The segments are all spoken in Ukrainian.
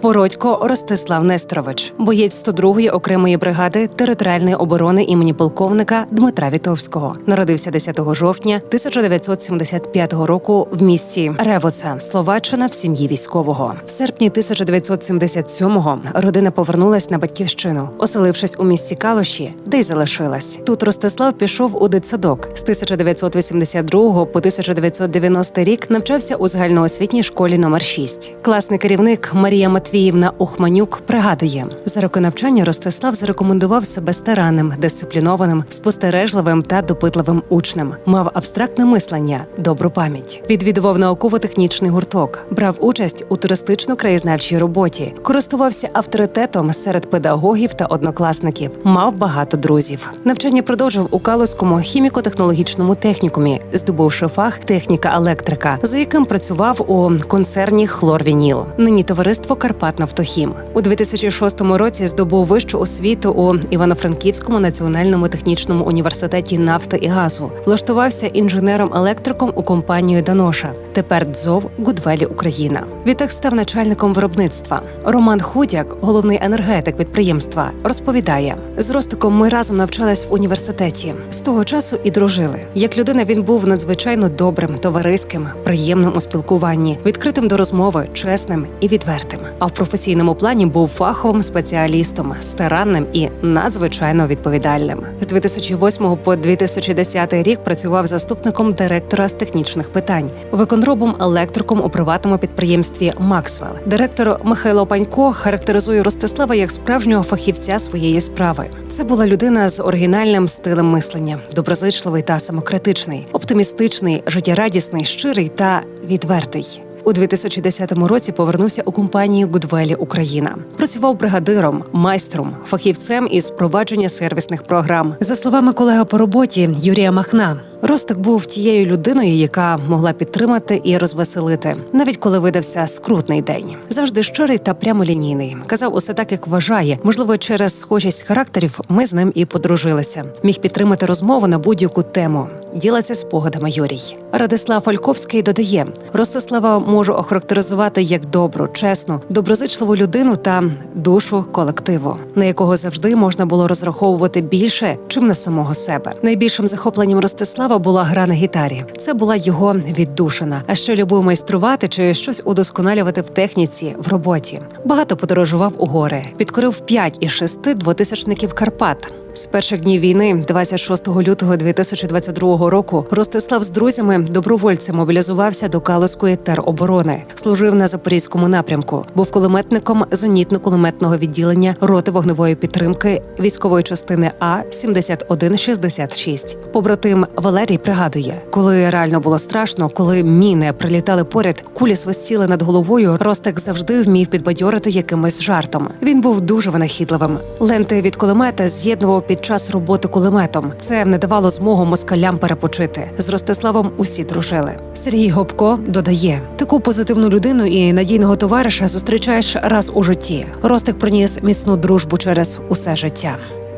Породько Ростислав Несторович, боєць 102-ї окремої бригади територіальної оборони імені полковника Дмитра Вітовського, народився 10 жовтня 1975 року в місті Ревоца, Словаччина, в сім'ї військового. В серпні 1977-го родина повернулась на батьківщину, оселившись у місті Калуші, де й залишилась. Тут Ростислав пішов у дитсадок з 1982 по 1990 рік. Навчався у загальноосвітній школі номер 6. Класний керівник Марія Матвіївна Ухманюк пригадує, за роки навчання Ростислав зарекомендував себе старанним, дисциплінованим, спостережливим та допитливим учнем. Мав абстрактне мислення, добру пам'ять. Відвідував науково-технічний гурток, брав участь у туристично-краєзнавчій роботі, користувався авторитетом серед педагогів та однокласників. Мав багато друзів. Навчання продовжив у Калузькому хіміко-технологічному технікумі, здобувши фах техніка електрика, за яким працював у концерні Хлорвініл. Нині товариство Карпатнафтохім. У 2006 році здобув вищу освіту у Івано-Франківському національному технічному університеті нафти і газу. Влаштувався інженером-електриком у компанію Даноша. Тепер ДЗОВ Гудвелі Україна. Відтак став начальником виробництва. Роман Худяк, головний енергетик підприємства, розповідає: з Ростиком ми разом навчались в університеті. З того часу і дружили. Як людина він був надзвичайно добрим, товариським, приємним у спілкуванні, відкритим до розмови, чесним і відвертим. А в професійному плані був фаховим спеціалістом, старанним і надзвичайно відповідальним. З 2008 по 2010 рік працював заступником директора з технічних питань, виконробом електриком у приватному підприємстві Максвел. Директор Михайло Панько характеризує Ростислава як справжнього фахівця своєї справи. Це була людина з оригінальним стилем мислення, доброзичливий та самокритичний, оптимістичний, життєрадісний, щирий та відвертий. У 2010 році повернувся у компанію Гудвелі Україна. Працював бригадиром, майстром, фахівцем із впровадження сервісних програм. За словами колега по роботі Юрія Махна. Ростик був тією людиною, яка могла підтримати і розвеселити, навіть коли видався скрутний день. Завжди щирий та прямолінійний. Казав усе так, як вважає. Можливо, через схожість характерів ми з ним і подружилися. Міг підтримати розмову на будь-яку тему. Ділиться спогадами Юрій. Радислав Фальковський додає: Ростислава можу охарактеризувати як добру, чесну, доброзичливу людину та душу колективу, на якого завжди можна було розраховувати більше, чим на самого себе. Найбільшим захопленням Ростислава була гра на гітарі. Це була його віддушина. А ще любив майструвати чи щось удосконалювати в техніці в роботі. Багато подорожував у гори, підкорив 5 із 6 двотисячників Карпат. З перших днів війни, 26 лютого 2022 року, Ростислав з друзями добровольцем мобілізувався до Калузької тероборони, служив на запорізькому напрямку, був кулеметником зенітно-кулеметного відділення роти вогневої підтримки військової частини А 7166. Побратим Валерій пригадує, коли реально було страшно, коли міни прилітали поряд, кулі свистіли над головою. Ростик завжди вмів підбадьорити якимось жартом. Він був дуже винахідливим. Ленти від кулемета з'єднував під час роботи кулеметом. Це не давало змогу москалям перепочити. З Ростиславом усі дружили. Сергій Гопко додає: таку позитивну людину і надійного товариша зустрічаєш раз у житті. Ростик приніс міцну дружбу через усе життя.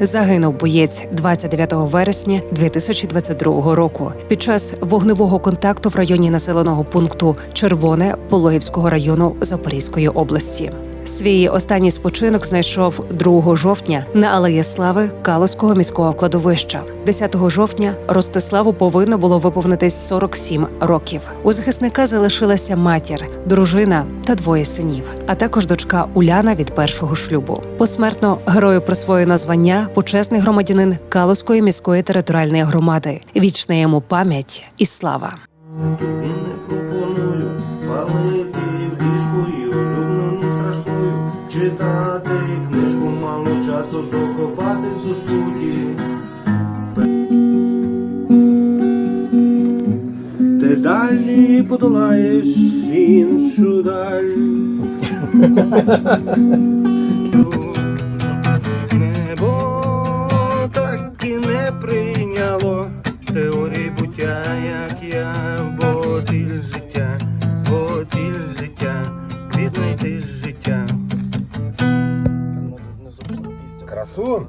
Загинув боєць 29 вересня 2022 року під час вогневого контакту в районі населеного пункту Червоне Пологівського району Запорізької області. Свій останній спочинок знайшов 2 жовтня на Алеї Слави Калузького міського кладовища. 10 жовтня Ростиславу повинно було виповнитись 47 років. У захисника залишилася матір, дружина та двоє синів, а також дочка Уляна від першого шлюбу. Посмертно герою присвоєно звання почесний громадянин Калузької міської територіальної громади. Вічна йому пам'ять і слава. далі подолаєш іншу даль. Небо так і не прийняло теорії буття, як я, бо ціль життя, бо ціль життя, віднайти життя. Красун!